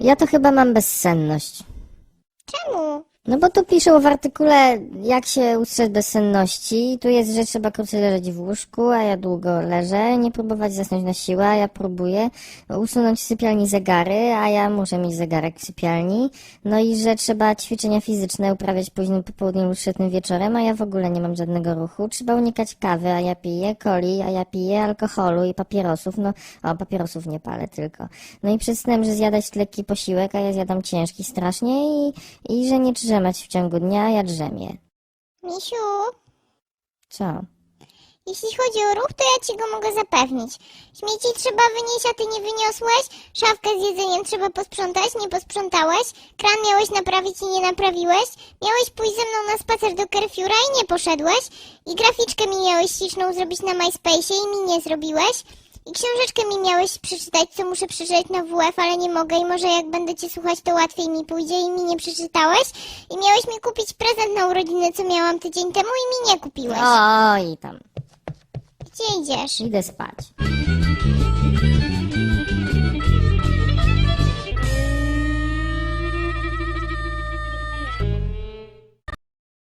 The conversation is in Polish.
Ja to chyba mam bezsenność. No bo tu piszą w artykule, jak się ustrzec bezsenności. Tu jest, że trzeba krócej leżeć w łóżku, a ja długo leżę. Nie próbować zasnąć na siłę, a ja próbuję. Usunąć z sypialni zegary, a ja muszę mieć zegarek w sypialni. No i że trzeba ćwiczenia fizyczne uprawiać późnym popołudniem lub wczesnym wieczorem, a ja w ogóle nie mam żadnego ruchu. Trzeba unikać kawy, a ja piję, coli, a ja piję, alkoholu i papierosów. No, o, papierosów nie palę tylko. No i przed że zjadać lekki posiłek, a ja zjadam ciężki strasznie i, i że nie drzemać w ciągu dnia, a ja drzemię. Misiu, Co? jeśli chodzi o ruch, to ja ci go mogę zapewnić. Śmieci trzeba wynieść, a ty nie wyniosłeś. Szafkę z jedzeniem trzeba posprzątać, nie posprzątałeś. Kran miałeś naprawić i nie naprawiłeś. Miałeś pójść ze mną na spacer do Kerfiura i nie poszedłeś. I graficzkę mi miałeś śliczną zrobić na MySpace'ie i mi nie zrobiłeś. I książeczkę mi miałeś przeczytać, co muszę przeczytać na WF, ale nie mogę i może jak będę cię słuchać, to łatwiej mi pójdzie i mi nie przeczytałeś. I miałeś mi kupić prezent na urodziny, co miałam tydzień temu i mi nie kupiłeś. O, i tam. Gdzie idziesz? Idę spać.